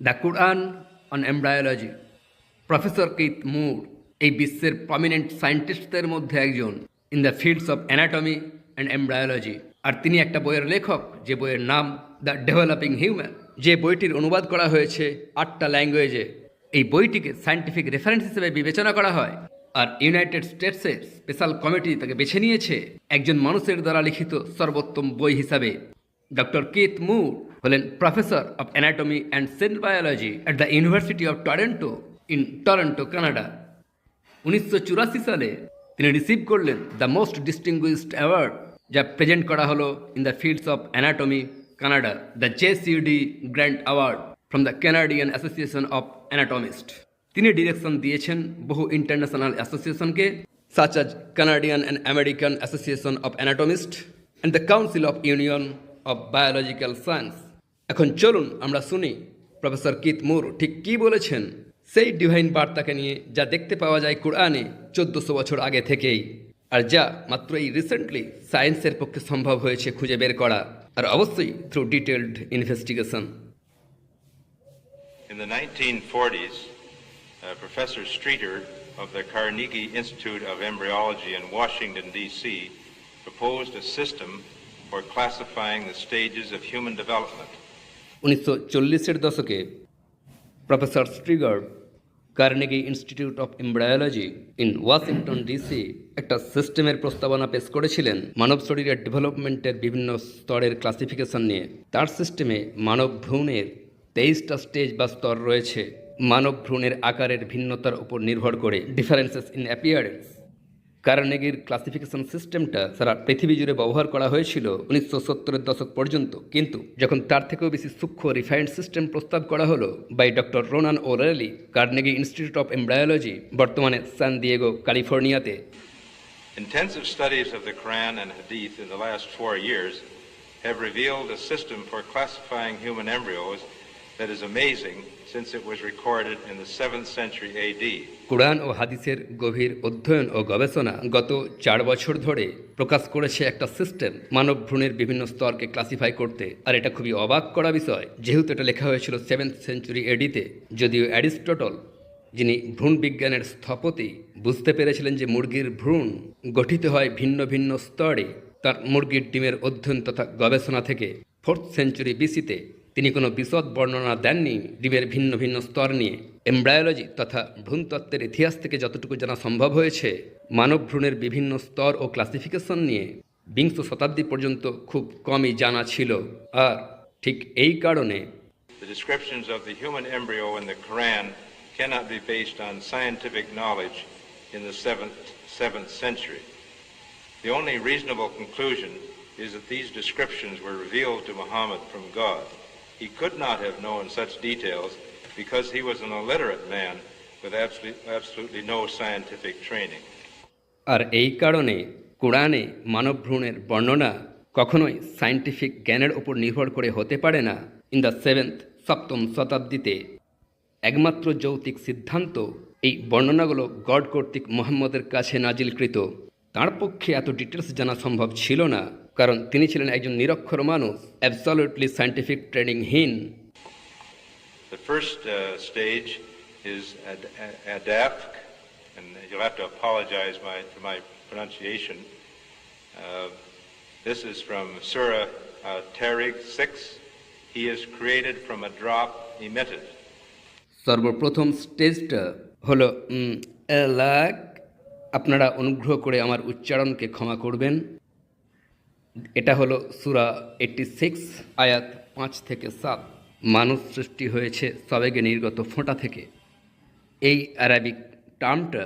The Quran on embryology professor Keith Moore এই বিশ্বের prominent সায়েন্টিস্টদের মধ্যে একজন in the fields of anatomy and embryology আর তিনি একটা বইয়ের লেখক, যে বইয়ের নাম দ্য ডেভেলপিং হিউম্যান যে বইটির অনুবাদ করা হয়েছে আটটা ল্যাঙ্গুয়েজে এই বইটিকে সায়েন্টিফিক রেফারেন্স হিসেবে বিবেচনা করা হয়। আর ইউনাইটেড স্টেটসের স্পেশাল কমিটি তাকে বেছে নিয়েছে একজন মানুষের দ্বারা লিখিত সর্বোত্তম বই হিসাবে। ডক্টর কিথ মুর হলেন professor of anatomy and cell biology at the university of Toronto in Toronto, Canada. উনিশশো চুরাশি সালে তিনি রিসিভ করলেন দ্য মোস্ট ডিস্টিংগুইশড অ্যাওয়ার্ড, যা প্রেজেন্ট করা হলো in the fields of anatomy, Canada. The J C U D grand award from the Canadian association of anatomist. তিনি direction দিয়েছেন বহু international অ্যাসোসিয়েশনকে, such as Canadian and American association of anatomist and the council of union of biological science. এখন চলুন আমরা শুনি professor Keith মুর ঠিক কী বলেছেন সেই ডিভাইন বার্তাকে নিয়ে যা দেখতে পাওয়া যায় কোরআনে চোদ্দশো বছর আগে থেকেই আর যা মাত্র এই রিসেন্টলি সায়েন্সের পক্ষে সম্ভব হয়েছে খুঁজে বের করা আর অবশ্যই through detailed investigation In the 1940s, uh, Professor Streeter of the Carnegie Institute of Embryology in Washington, D.C., proposed a system for classifying the stages of human development. উনিশশো চল্লিশের দশকে professor Streeter Carnegie institute of embryology in Washington DC একটা সিস্টেমের প্রস্তাবনা পেশ করেছিলেন মানব শরীরের ডেভেলপমেন্টের বিভিন্ন স্তরের ক্লাসিফিকেশন নিয়ে। তার সিস্টেমে মানব ভ্রূণের তেইশটা স্টেজ বা স্তর রয়েছে। মানব ভ্রূণের আকারের ভিন্নতার উপর নির্ভর করে। ডিফারেন্সেস ইন অ্যাপিয়ারেন্স কার্নেগির ক্লাসিফিকেশন সিস্টেমটা সারা পৃথিবী জুড়ে ব্যবহার করা হয়েছিল উনিশশো সত্তরের দশক পর্যন্ত। কিন্তু যখন তার থেকেও বেশি সূক্ষ্ম রিফাইন্ড সিস্টেম প্রস্তাব করা হলো by doctor Ronan O'Rahilly Carnegie institute of embryology বর্তমানে সান দিয়েগো ক্যালিফোর্নিয়াতে Intensive studies of the Quran and Hadith in the last four years have revealed a system for classifying human embryos that is amazing since it was recorded in the 7th century AD. কোরআন ও হাদিসের গভীর অধ্যয়ন ও গবেষণা গত চার বছর ধরে প্রকাশ করেছে একটা সিস্টেম মানব ভ্রূণের বিভিন্ন স্তরকে ক্লাসিফাই করতে। আর এটা খুবই অবাক করা বিষয়, যেহেতু এটা লেখা হয়েছিল সেভেন্থ সেঞ্চুরি এডিতে যদিও অ্যারিস্টটল, যিনি ভ্রূণ বিজ্ঞানের স্থপতি, বুঝতে পেরেছিলেন যে মুরগির ভ্রূণ গঠিত হয় ভিন্ন ভিন্ন স্তরে, তার মুরগির ডিমের অধ্যয়ন তথা গবেষণা থেকে। ফোর্থ সেঞ্চুরি বিসিতে তিনি কোনো বিশদ বর্ণনা দেননি ডিমের ভিন্ন ভিন্ন স্তর নিয়ে এমব্রায়োলজি তথা ভ্রূণতত্ত্বের ইতিহাস থেকে যতটুকু জানা সম্ভব হয়েছে মানব ভ্রূণের বিভিন্ন স্তর ও ক্লাসিফিকেশন নিয়ে বিংশ শতাব্দী পর্যন্ত খুব কমই জানা ছিল আর ঠিক এই কারণে The descriptions of the human embryo in the Quran cannot be based on scientific knowledge in the 7th, 7th century. The only reasonable conclusion is that these descriptions were revealed to Muhammad from God. He could not have known such details because he was an illiterate man with absolutely, no scientific training. আর এই কারণে কোরআনে মানব ভ্রূণের বর্ণনা কখনোই scientific জ্ঞানের উপর নির্ভর করে হতে পারে না। ইন দ্য সেভেন্থ সপ্তম শতাব্দীতে একমাত্র যৌতিক সিদ্ধান্ত এই বর্ণনাগুলো গড কর্তৃক মোহাম্মদের কাছে নাজিলকৃত। তার পক্ষে এত ডিটেলস জানা সম্ভব ছিল না। কারণ তিনি ছিলেন একজন নিরক্ষর মানুষ অ্যাবসলিউটলি সায়েন্টিফিক ট্রেনিংহীন The first uh, stage is ad- a- adapk, and you'll have to apologize my, for my pronunciation. Uh, this is from Surah uh, Tariq 6. He is created from a drop emitted. সর্বপ্রথম স্টেজটা হলো এলাক আপনারা অনুগ্রহ করে আমার উচ্চারণকে ক্ষমা করবেন এটা হলো সুরা এইটটি সিক্স আয়াত পাঁচ থেকে সাত। মানুষ সৃষ্টি হয়েছে সবেগে নির্গত ফোঁটা থেকে। এই অ্যারাবিক টার্মটা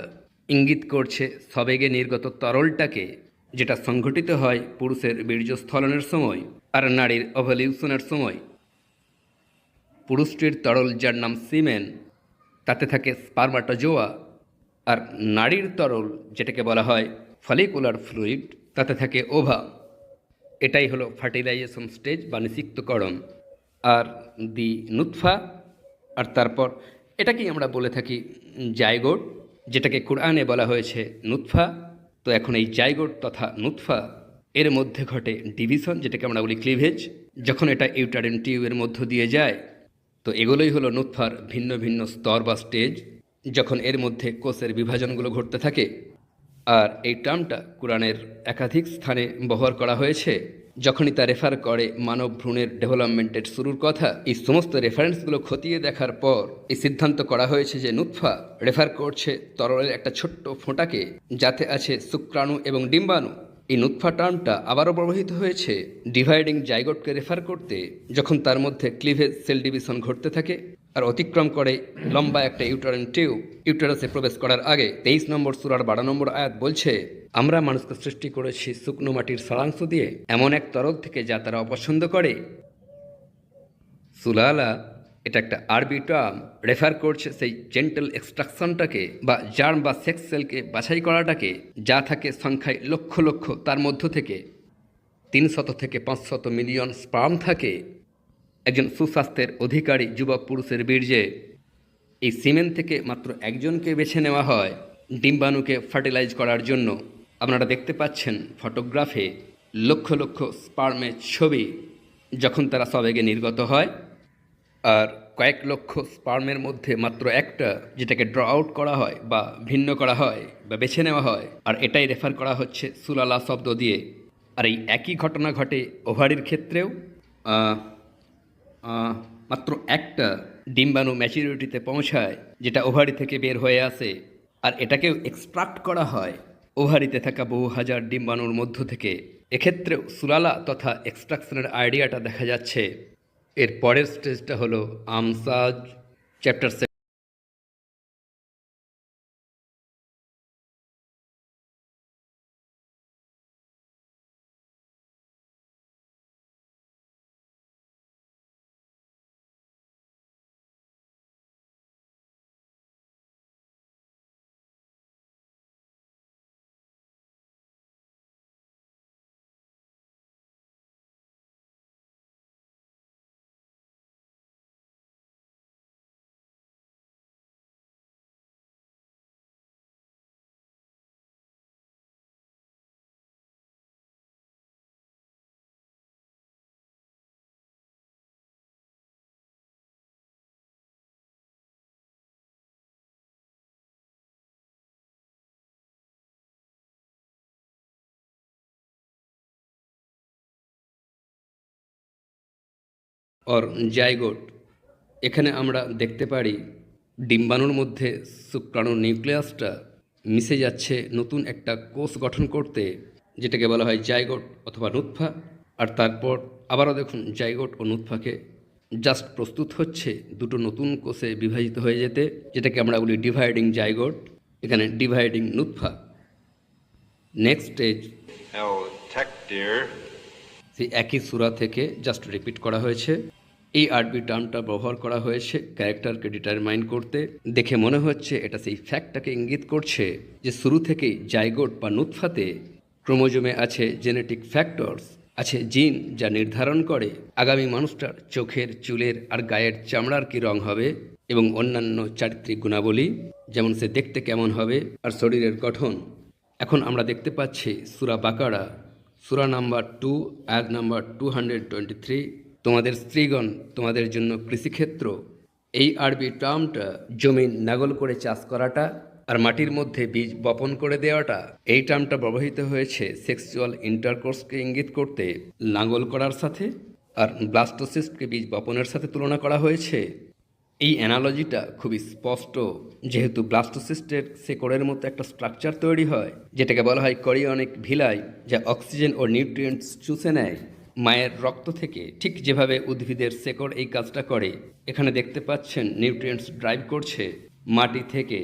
ইঙ্গিত করছে সবেগে নির্গত তরলটাকে, যেটা সংঘটিত হয় পুরুষের বীর্যস্থলনের সময় আর নারীর অভলিউশনের সময়। পুরুষটির তরল, যার নাম সিমেন, তাতে থাকে স্পারমাটোজোয়া। আর নারীর তরল, যেটাকে বলা হয় ফলিকুলার ফ্লুইড, তাতে থাকে ওভা। এটাই হলো ফার্টিলাইজেশন স্টেজ বা নিষিক্তকরণ। আর দি নুৎফা, আর তারপর এটাকেই আমরা বলে থাকি জায়গোট যেটাকে কোরআনে বলা হয়েছে নুৎফা। তো এখন এই জায়গোট তথা নুৎফা এর মধ্যে ঘটে ডিভিশন, যেটাকে আমরা বলি ক্লিভেজ। যখন এটা ইউটারিন টিউবের মধ্য দিয়ে যায়, তো এগুলোই হলো নুৎফার ভিন্ন ভিন্ন স্তর বা স্টেজ যখন এর মধ্যে কোষের বিভাজনগুলো ঘটতে থাকে আর এই টার্মটা কোরআনের একাধিক স্থানে ব্যবহার করা হয়েছে। যখনই তা রেফার করে মানব ভ্রূণের ডেভেলপমেন্টের শুরুর কথা, এই সমস্ত রেফারেন্সগুলো খতিয়ে দেখার পর এই সিদ্ধান্ত করা হয়েছে যে নুৎফা রেফার করছে তরলের একটা ছোট্ট ফোঁটাকে, যাতে আছে শুক্রাণু এবং ডিম্বাণু। এই নুৎফা টার্মটা আবারও ব্যবহৃত হয়েছে ডিভাইডিং জাইগোটকে রেফার করতে, যখন তার মধ্যে ক্লিভেজ সেল ডিভিশন ঘটতে থাকে আর অতিক্রম করে লম্বা একটা ইউটারেন টিউব ইউটারাসে প্রবেশ করার আগে তেইশ নম্বর সুরার বারো নম্বর আয়াত বলছে, আমরা মানুষকে সৃষ্টি করেছি শুকনো মাটির সারাংশ দিয়ে, এমন এক তরল থেকে যা তারা অপছন্দ করে। সুলালা, এটা একটা আরবি টার্ম রেফার করছে সেই জেন্টাল এক্সট্রাকশনটাকে বা জার্ম বা সেক্স সেলকে বাছাই করাটাকে, যা থাকে সংখ্যায় লক্ষ লক্ষ, তার মধ্য থেকে তিনশত থেকে পাঁচশত মিলিয়ন স্পার্ম থাকে। একজন সুস্বাস্থ্যের অধিকারী যুবক পুরুষের বীর্যে। এই সিমেন্ট থেকে মাত্র একজনকে বেছে নেওয়া হয় ডিম্বাণুকে ফার্টিলাইজ করার জন্য। আপনারা দেখতে পাচ্ছেন ফটোগ্রাফে লক্ষ লক্ষ স্পার্মের ছবি যখন তারা সবেগে নির্গত হয়, আর কয়েক লক্ষ স্পার্মের মধ্যে মাত্র একটা যেটাকে ড্র আউট করা হয় বা ভিন্ন করা হয় বা বেছে নেওয়া হয়, আর এটাই রেফার করা হচ্ছে সুলালা শব্দ দিয়ে। আর এই একই ঘটনা ঘটে ওভারির ক্ষেত্রেও মাত্র একটা ডিম্বাণু ম্যাচিউরিটিতে পৌঁছায়, যেটা ওভারি থেকে বের হয়ে আসে। আর এটাকেও এক্সট্রাক্ট করা হয়। ওভারিতে থাকা বহু হাজার ডিম্বাণুর মধ্য থেকে। এক্ষেত্রে সুলালা তথা এক্সট্রাকশনের আইডিয়াটা দেখা যাচ্ছে। এর পরের স্টেজটা হলো আমসাজ চ্যাপ্টার অর জাইগোট এখানে আমরা দেখতে পারি ডিম্বাণুর মধ্যে শুক্রাণুর নিউক্লিয়াসটা মিশে যাচ্ছে নতুন একটা কোষ গঠন করতে যেটাকে বলা হয় জাইগোট অথবা নুৎফা আর তারপর আবারও দেখুন জাইগোট ও নুৎফাকে জাস্ট প্রস্তুত হচ্ছে দুটো নতুন কোষে বিভাজিত হয়ে যেতে যেটাকে আমরা বলি ডিভাইডিং জাইগোট এখানে ডিভাইডিং নুৎফা নেক্সট স্টেজ সেই একই সুরা থেকে জাস্ট রিপিট করা হয়েছে। এই আরবি টার্মটা ব্যবহার করা হয়েছে ক্যারেক্টারকে ডিটারমাইন করতে। দেখে মনে হচ্ছে এটা সেই ফ্যাক্টটাকে ইঙ্গিত করছে যে শুরু থেকেই জাইগোট বা নুৎফাতে ক্রোমোজোমে আছে জেনেটিক ফ্যাক্টরস আছে জিন যা নির্ধারণ করে আগামী মানুষটার চোখের, চুলের আর গায়ের চামড়ার কী রং হবে এবং অন্যান্য চারিত্রিক গুণাবলী, যেমন সে দেখতে কেমন হবে আর শরীরের গঠন। এখন আমরা দেখতে পাচ্ছি সুরা বাকারা সুরা number two add number two hundred twenty three তোমাদের স্ত্রীগণ তোমাদের জন্য কৃষিক্ষেত্র। এই আরবি টার্মটা জমি নাগল করে চাষ করাটা আর মাটির মধ্যে বীজ বপন করে দেওয়াটা, এই টার্মটা ব্যবহৃত হয়েছে সেক্সুয়াল ইন্টারকোর্সকে ইঙ্গিত করতে লাঙ্গল করার সাথে আর ব্লাস্টোসিস্টকে বীজ বপনের সাথে তুলনা করা হয়েছে। এই অ্যানালজিটা খুবই স্পষ্ট যেহেতু ব্লাস্টোসিস্টের শেকড়ের মতো একটা স্ট্রাকচার তৈরি হয় যেটাকে বলা হয় করিয়নিক ভিলাই যা অক্সিজেন ও নিউট্রিয়েন্টস চুষে নেয় মায়ের রক্ত থেকে ঠিক যেভাবে উদ্ভিদের শেকড় এই কাজটা করে এখানে দেখতে পাচ্ছেন নিউট্রিয়েন্টস ড্রাইভ করছে মাটি থেকে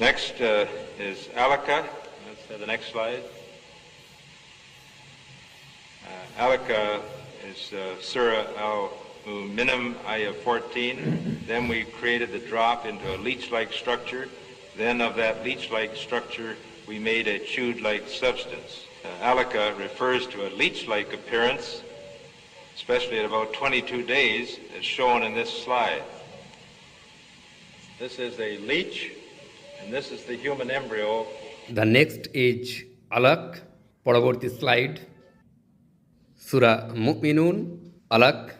Next uh, is. Let's the next slide. Uh, is uh, Surah al-Mu'minim, ayah 14. then we created the drop into a leech-like structure. Then of that leech-like structure, we made a chewed-like substance. Uh, Alaka refers to a leech-like appearance, especially at about 22 days, as shown in this slide. This is a leech, and this is the human embryo the next is আলাক পরবর্তী slide সুরা মুমিনুন, আলাক,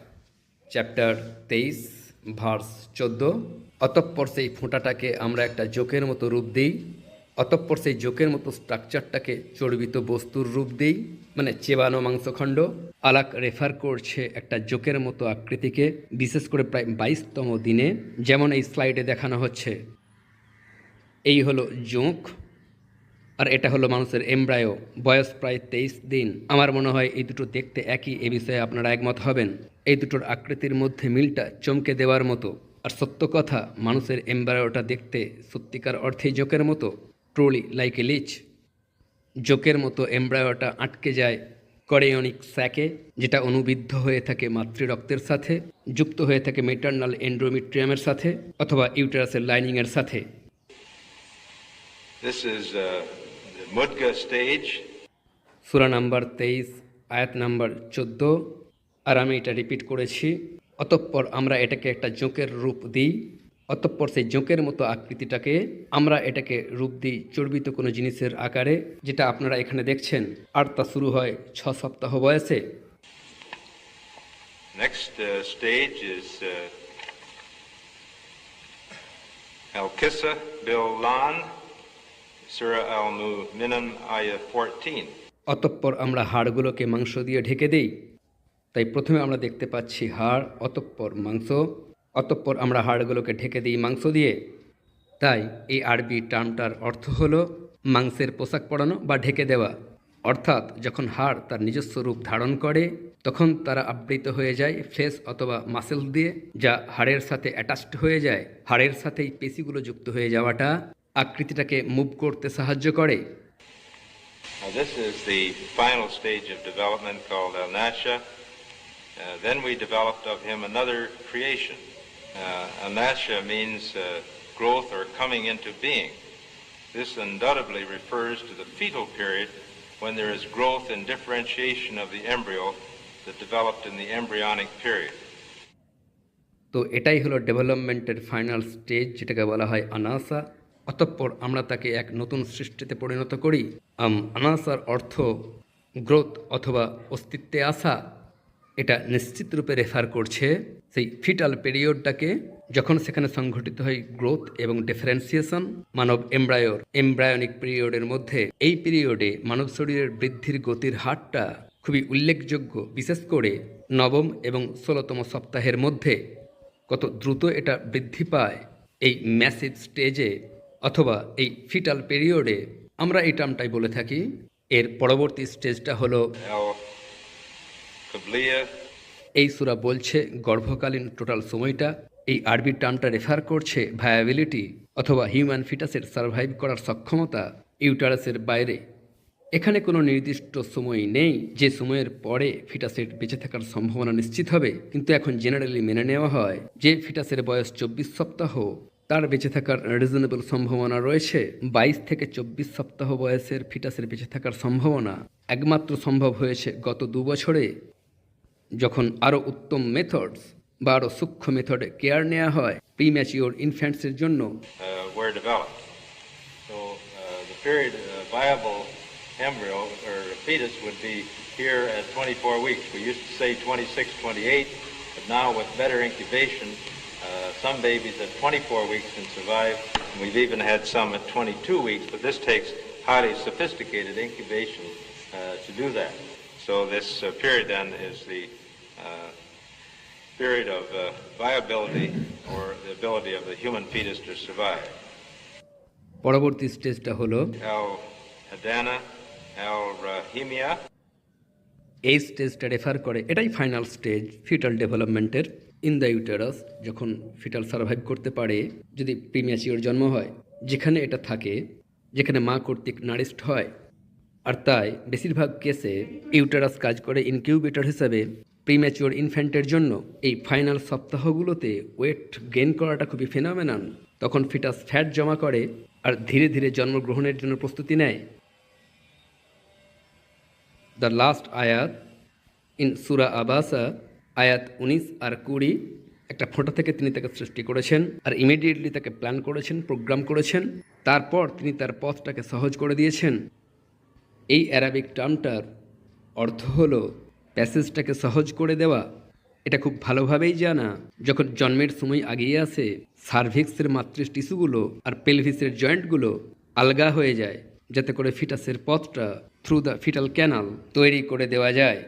chapter তেইশ, verse চোদ্দ। অতঃপর সেই ফোঁটাটাকে আমরা একটা জোকের মতো রূপ দিই। অতঃপর সেই জোকের মতো স্ট্রাকচারটাকে চর্বিত বস্তুর রূপ দিই মানে চেবানো মাংসখণ্ড। আলাক রেফার করছে একটা জোকের মতো আকৃতিকে, বিশেষ করে প্রায় বাইশতম দিনে। যেমন এই স্লাইডে দেখানো হচ্ছে। এই হলো জোঁক। আর এটা হলো মানুষের এমব্রায়ো। বয়স প্রায় তেইশ দিন। আমার মনে হয় এই দুটো দেখতে একই এ বিষয়ে আপনারা একমত হবেন। এই দুটোর আকৃতির মধ্যে মিলটা চমকে দেওয়ার মতো। আর সত্য কথা মানুষের এমব্রায়োটা দেখতে সত্যিকার অর্থেই জোকের মতো। Truly like a leech. জোকের মতো এমব্রায়োটা আটকে যায় করেয়নিক স্যাকে যেটা অনুবিদ্ধ হয়ে থাকে মাতৃরক্তের সাথে যুক্ত হয়ে থাকে মেটার্নাল এন্ড্রোমিট্রিয়ামের সাথে অথবা ইউটেরাসের লাইনিংয়ের সাথে। This is uh, the Mudga stage. সুরা নাম্বার তেইশ আয়াত নাম্বার চোদ্দ। আর আমি এটা রিপিট করেছি। অতঃপর আমরা এটাকে একটা জোঁকের রূপ দিই। অতঃপর সেই জোঁকের মতো আকৃতিটাকে আমরা এটাকে রূপ দিই চর্বিত কোনো জিনিসের আকারে যেটা আপনারা এখানে দেখছেন। আর তা শুরু হয় ছ সপ্তাহ বয়সে। Next uh, stage is uh, Surah Al Mu'minun, Ayah 14. অতঃপর আমরা হাড়গুলোকে মাংস দিয়ে ঢেকে দেই। তাই প্রথমে আমরা দেখতে পাচ্ছি হাড় অতঃপর মাংস। অতঃপর আমরা হাড়গুলোকে ঢেকে দিই মাংস দিয়ে। তাই এই আরবি টার্মটার অর্থ হলো মাংসের পোশাক পরানো বা ঢেকে দেওয়া। অর্থাৎ যখন হাড় তার নিজস্ব রূপ ধারণ করে তখন তারা আবৃত হয়ে যায় ফ্লেস অথবা মাসেল দিয়ে যা হাড়ের সাথে অ্যাটাচড হয়ে যায়। হাড়ের সাথেই পেশিগুলো যুক্ত হয়ে যাওয়াটা আকৃতিটাকে মুভ করতে সাহায্য করে Now, this is the final stage of development called Al Nasha. Uh, then we developed of him another creation. Uh, Al Nasha means uh, growth or coming into being. This undoubtedly refers to the fetal period when there is growth and differentiation of the embryo that developed in the embryonic period. তো এটাই হলো ডেভেলপমেন্টের final stage যেটাকে বলা হয় আনাসা অতঃপর আমরা তাকে এক নতুন সৃষ্টিতে পরিণত করি। আম আনাসার অর্থ গ্রোথ অথবা অস্তিত্বে আসা। এটা নিশ্চিত রূপে রেফার করছে সেই ফিটাল পিরিয়ডটাকে যখন সেখানে সংঘটিত হয় গ্রোথ এবং ডিফারেন্সিয়েশন। মানব এমব্রায়োর, এমব্রায়োনিক পিরিয়ডের মধ্যে এই পিরিয়ডে মানব শরীরের বৃদ্ধির গতির হারটা খুবই উল্লেখযোগ্য। বিশেষ করে নবম এবং ষোলোতম সপ্তাহের মধ্যে কত দ্রুত এটা বৃদ্ধি পায়। এই ম্যাসিভ স্টেজে অথবা এই ফিটাল পিরিয়ডে আমরা এই টার্মটাই বলে থাকি। এর পরবর্তী স্টেজটা হলো এই সুরা বলছে, গর্ভকালীন টোটাল সময়টা। এই আরবি টার্মটা রেফার করছে ভায়াবিলিটি অথবা হিউম্যান ফিটাসের সার্ভাইভ করার সক্ষমতা ইউটারাসের বাইরে। এখানে কোনো নির্দিষ্ট সময় নেই, যে সময়ের পরে ফিটাসের বেঁচে থাকার সম্ভাবনা নিশ্চিত হবে। কিন্তু এখন জেনারেলি মেনে নেওয়া হয় যে ফিটাসের বয়স চব্বিশ সপ্তাহ। তার বেঁচে থাকার রিজনেবল সম্ভাবনা রয়েছে। বাইশ থেকে চব্বিশ সপ্তাহ বয়সের ফিটাসের বেঁচে থাকার সম্ভাবনা একমাত্র সম্ভব হয়েছে গত দু বছরে যখন আরও উত্তম মেথডস বা আরও সূক্ষ্ম মেথডে কেয়ার নেওয়া হয় প্রিম্যাচিওর ইনফ্যান্টসের জন্য। Uh, uh, uh, here at 24 weeks. We used to say 26, 28, but now with better incubation, some babies at 24 weeks can survive. And we've even had some at 22 weeks, but this takes highly sophisticated incubation uh, to do that. So this uh, period then is the uh, period of uh, viability or the ability of the human fetus to survive. পরবর্তী স্টেজটা হলো Al Hadana, Al Rahimia, এই স্টেজটা refer করে, এটাই final stage fetal ডেভেলপমেন্টের in the uterus যখন fetal survive করতে পারে, যদি প্রিম্যাচিওর জন্ম হয়, যেখানে এটা থাকে, যেখানে মা কর্তৃক নারিস্ট হয়, আর তাই বেশিরভাগ কেসে ইউটারাস কাজ করে ইনকিউবেটর হিসাবে প্রিম্যাচিওর ইনফ্যান্টের জন্য। এই ফাইনাল সপ্তাহগুলোতে ওয়েট গেইন করাটা খুবই ফেনামেনান তখন ফিটাস ফ্যাট জমা করে, আর ধীরে ধীরে জন্মগ্রহণের জন্য প্রস্তুতি নেয়। দ্য লাস্ট আয়াত ইন সুরা আবাসা আয়াত উনিশ আর কুড়ি, একটা ফোঁটা থেকে তিনি তাকে সৃষ্টি করেছেন আর ইমিডিয়েটলি তাকে প্ল্যান করেছেন প্রোগ্রাম করেছেন। তারপর তিনি তার পথটাকে সহজ করে দিয়েছেন। এই অ্যারাবিক টার্মটার অর্থ হলো প্যাসেজটাকে সহজ করে দেওয়া। এটা খুব ভালোভাবেই জানা। যখন জন্মের সময় আগিয়ে আসে সার্ভিক্সের মাতৃ টিস্যুগুলো আর পেলভিসের জয়েন্টগুলো আলগা হয়ে যায়, যাতে করে ফিটাসের পথটা থ্রু দ্য ফিটাল ক্যানাল তৈরি করে দেওয়া যায়।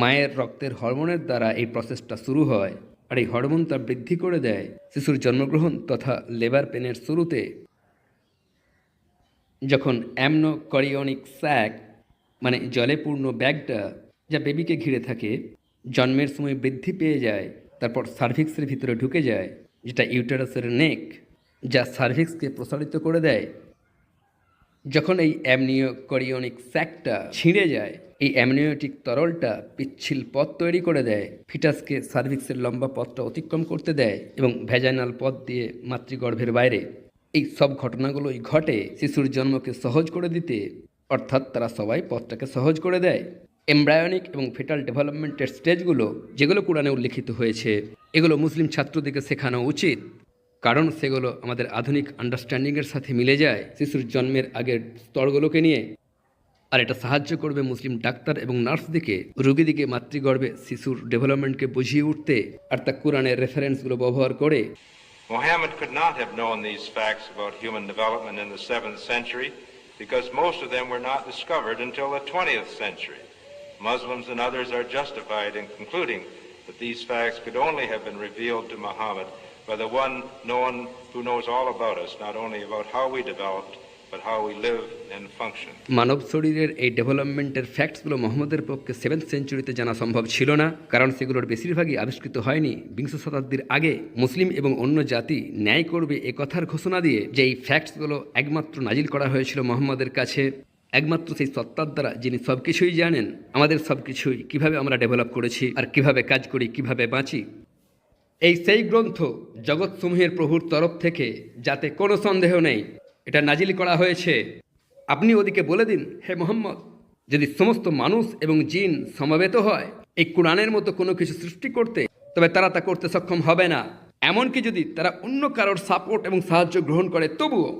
মায়ের রক্তের হরমোনের দ্বারা এই প্রসেসটা শুরু হয় আর এই হরমোন তা বৃদ্ধি করে দেয় শিশুর জন্মগ্রহণ তথা লেবার পেনের শুরুতে। যখন অ্যামনোকরিয়নিক স্যাক মানে জলে পূর্ণ ব্যাগটা যা বেবিকে ঘিরে থাকে, জন্মের সময় বৃদ্ধি পেয়ে যায়, তারপর সার্ভিক্সের ভিতরে ঢুকে যায়, যেটা ইউটারাসের নেক যা সার্ভিক্সকে প্রসারিত করে দেয়। যখন এই অ্যামনিওকরিয়নিক স্যাকটা ছিঁড়ে যায়, এই অ্যামনিওটিক তরলটা পিচ্ছিল পথ তৈরি করে দেয়, ফিটাসকে সার্ভিক্সের লম্বা পথটা অতিক্রম করতে দেয় এবং ভ্যাজাইনাল পথ দিয়ে মাতৃগর্ভের বাইরে। এই সব ঘটনাগুলোই ঘটে শিশুর জন্মকে সহজ করে দিতে, অর্থাৎ তারা সবাই পথটাকে সহজ করে দেয়। এমব্রায়নিক এবং ফেটাল ডেভেলপমেন্টের স্টেজগুলো, যেগুলো কোরআনে উল্লিখিত হয়েছে, এগুলো মুসলিম ছাত্রদেরকে শেখানো উচিত। কারণ সেগুলো আমাদের আধুনিক আন্ডারস্ট্যান্ডিংয়ের সাথে মিলে যায় শিশুর জন্মের আগের স্তরগুলোকে নিয়ে আর এটা সাহায্য করবে মুসলিম ডাক্তার এবং নার্সদিকে রোগীদিকে মাতৃগর্ভে শিশুর ডেভেলপমেন্টকে বুঝিয়ে উঠতে আর তা কোরআনের রেফারেন্সগুলো ব্যবহার করে Mohammed could not have known these facts about human development in the 7th century because most of them were not discovered until the 20th century. Muslims and others are justified in concluding that these facts could only have been revealed to Muhammad by the one known who knows all about us, not only about how we developed, but how we live and function. মানব শরীরের এই ডেভেলপমেন্টের ফ্যাক্টসগুলো মোহাম্মদের পক্ষে seventh সেঞ্চুরিতে জানা সম্ভব ছিল না কারণ সেগুলোর বেশিরভাগই আবিষ্কৃত হয়নি বিংশ শতাব্দীর আগে মুসলিম এবং অন্য জাতি ন্যায় করবে এ কথার ঘোষণা দিয়ে যে এই ফ্যাক্টসগুলো একমাত্র নাজিল করা হয়েছিল মোহাম্মদের কাছে একমাত্র সেই সত্তার দ্বারা যিনি সব কিছুই জানেন আমাদের সব কিছুই কীভাবে আমরা ডেভেলপ করেছি আর কীভাবে কাজ করি কীভাবে বাঁচি এই সেই গ্রন্থ জগৎসমূহের প্রভুর তরফ থেকে যাতে কোনো সন্দেহ নেই, এটা নাজিল করা হয়েছে। আপনি ওদিকে বলে দিন, হে মোহাম্মদ, যদি সমস্ত মানুষ এবং জিন সমবেত হয়, এই কোরআনের মতো কোনো কিছু সৃষ্টি করতে, তবে তারা তা করতে সক্ষম হবে না। এমনকি যদি তারা অন্য কারোর সাপোর্ট এবং সাহায্য গ্রহণ করে, তবুও